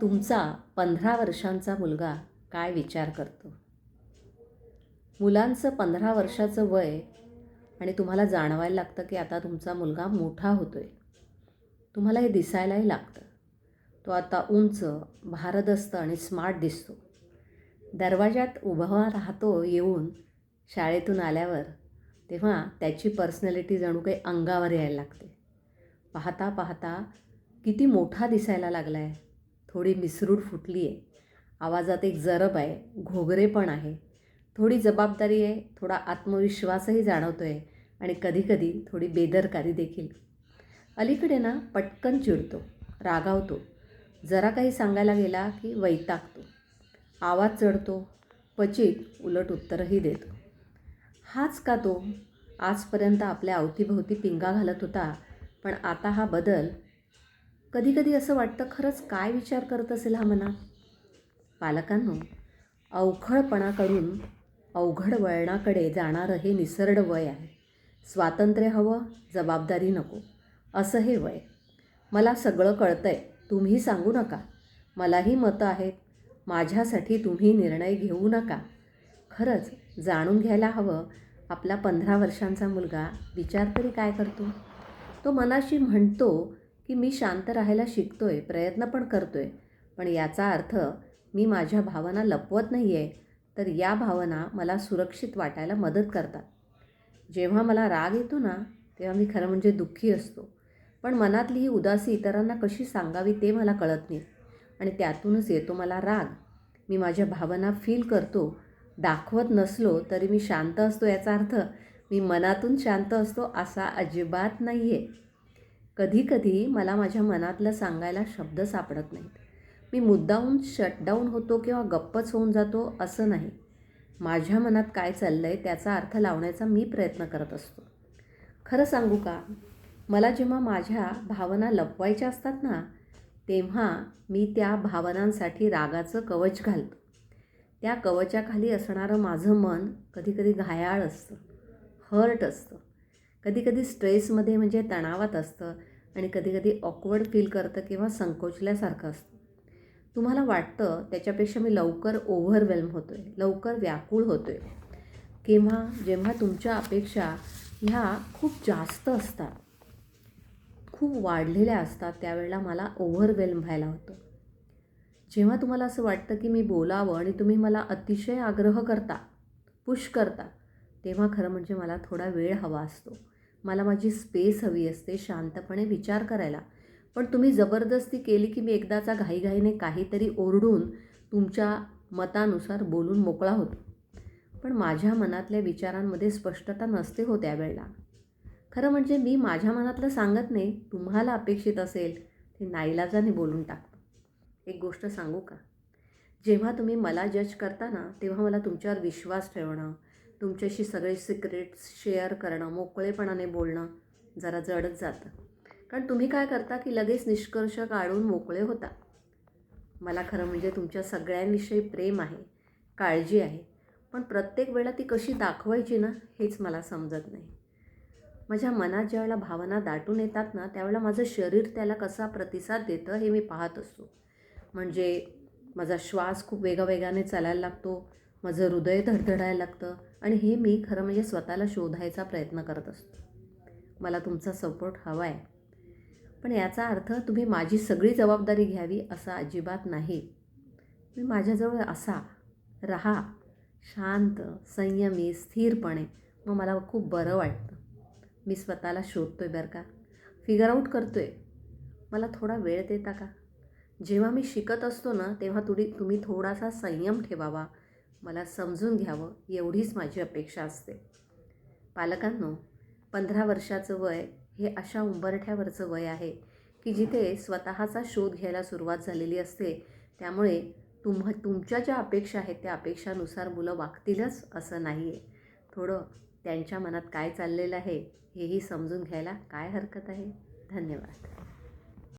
तुमचा पंधरा वर्षांचा मुलगा काय विचार करतो? मुलांचं पंधरा वर्षाचं वय आणि तुम्हाला जाणवायला लागतं की आता तुमचा मुलगा मोठा होतो आहे तुम्हाला हे दिसायलाही लागतं. तो आता उंच भारदस्त आणि स्मार्ट दिसतो. दरवाजात उभा राहतो येऊन शाळेतून आल्यावर तेव्हा त्याची पर्सनॅलिटी जणू काही अंगावर यायला लागते. पाहता पाहता किती मोठा दिसायला लागला आहे थोडी मिसरूड फुटली आहे आवाजात एक जरब आहे घोगरे पण आहे. थोडी जबाबदारी आहे थोडा आत्मविश्वासही जाणवतो आहे आणि कधीकधी थोडी बेदरकारी देखील. अलीकडे ना पटकन चिडतो रागावतो. जरा काही सांगायला गेला की वैतागतो. आवाज चढतो क्वचित उलट उत्तरही देतो. हाच का तो? आजपर्यंत आपल्या अवतीभोवती पिंगा घालत होता पण आता हा बदल कधीकधी असं वाटतं खरंच काय विचार करत असेल हा मनात पालकांनो अवखळपणाकडून अवघड वळणाकडे जाणारं हे निसरड वय आहे. स्वातंत्र्य हवं जबाबदारी नको असं हे वय. मला सगळं कळतं आहे तुम्ही सांगू नका. मलाही मतं आहेत माझ्यासाठी तुम्ही निर्णय घेऊ नका. खरंच जाणून घ्यायला हवं आपला पंधरा वर्षांचा मुलगा विचार तरी काय करतो? तो मनाशी म्हणतो की मी शांत राहायला शिकतो आहे प्रयत्न पण करतो आहे पण याचा अर्थ मी माझ्या भावना लपवत नाही आहे तर या भावना मला सुरक्षित वाटायला मदत करतात. जेव्हा मला राग येतो ना तेव्हा मी खरं म्हणजे दुःखी असतो. पण मनातली ही उदासी इतरांना कशी सांगावी ते मला कळत नाही. आणि त्यातूनच येतो मला राग. मी माझ्या भावना फील करतो. दाखवत नसलो तरी मी शांत असतो याचा अर्थ मी मनातून शांत असतो असा अजिबात नाही आहे कधीकधी मला माझ्या मनातलं सांगायला शब्द सापडत नाहीत. मी मुद्दाहून शटडाऊन होतो किंवा गप्पच होऊन जातो असं नाही. माझ्या मनात काय चाललं आहे त्याचा अर्थ लावण्याचा मी प्रयत्न करत असतो. खरं सांगू का? मला जेव्हा माझ्या भावना लपवायच्या असतात ना तेव्हा मी त्या भावनांसाठी रागाचं कवच घालतो. त्या कवचाखाली असणारं माझं मन कधीकधी घायाळ असतं हर्ट असतं. कधीकधी स्ट्रेसमध्ये म्हणजे तणावात असतं. आणि कधीकधी ऑकवर्ड फील करतं किंवा संकोचल्यासारखं असतं. तुम्हाला वाटतं त्याच्यापेक्षा मी लवकर ओव्हरवेल्म होतो आहे लवकर व्याकुळ होतो आहे किंवा जेव्हा तुमच्या अपेक्षा ह्या खूप जास्त असतात खूप वाढलेल्या असतात त्यावेळेला मला ओव्हरवेल्म व्हायला होतं. जेव्हा तुम्हाला असं वाटतं की मी बोलावं आणि तुम्ही मला अतिशय आग्रह करता पुश करता तेव्हा खरं म्हणजे मला थोडा वेळ हवा असतो. मला माझी स्पेस हवी असते शांतपणे विचार करायला. पण तुम्ही जबरदस्ती केली की मी एकदाचा घाईघाईने काहीतरी ओरडून तुमच्या मतानुसार बोलून मोकळा होतो. पण माझ्या मनातल्या विचारांमध्ये स्पष्टता नसते हो त्यावेळेला. खरं म्हणजे मी माझ्या मनातलं सांगत नाही तुम्हाला अपेक्षित असेल ते नाईलाजाने बोलून टाकतो. एक गोष्ट सांगू का? जेव्हा तुम्ही मला जज करता ना तेव्हा मला तुमच्यावर विश्वास ठेवणं तुमच्याशी सगळे सिक्रेट्स शेअर करणं मोकळेपणाने बोलणं जरा जडच जातं. कारण तुम्ही काय करता की लगेच निष्कर्ष काढून मोकळे होता. मला खरं म्हणजे तुमच्या सगळ्यांविषयी प्रेम आहे काळजी आहे पण प्रत्येक वेळा ती कशी दाखवायची ना हेच मला समजत नाही. माझ्या मनात ज्यावेळेला भावना दाटून येतात ना त्यावेळेला माझं शरीर त्याला कसा प्रतिसाद देतं हे मी पाहत असतो. म्हणजे माझा श्वास खूप वेगावेगाने चालायला लागतो माझं हृदय धडधडायला लागतं आणि हे मी खरं म्हणजे स्वतःला शोधायचा प्रयत्न करत असतो. मला तुमचा सपोर्ट हवा आहे पण याचा अर्थ तुम्ही माझी सगळी जबाबदारी घ्यावी असा अजिबात नाही. मी माझ्याजवळ असा. रहा. शांत संयमी स्थिरपणे. मग मला खूप बरं वाटतं. मी स्वतःला शोधतो आहे बरं का? फिगर आऊट करतो आहे मला थोडा वेळ देता का? जेव्हा मी शिकत असतो ना तेव्हा थोडी तुम्ही थोडासा संयम ठेवावा. मला समजून घ्यावं एवढीच माझी अपेक्षा असते. पालकांनो पंधरा वर्षाचं वय हे अशा उंबरठ्यावरचं वय आहे की जिथे स्वतःचा शोध घ्यायला सुरुवात झालेली असते त्यामुळे तुम्हा तुमच्या ज्या अपेक्षा आहेत त्या अपेक्षानुसार मुलं वागतीलच असं नाही आहे थोडं त्यांच्या मनात काय चाललेलं आहे हेही समजून घ्यायला काय हरकत आहे? धन्यवाद.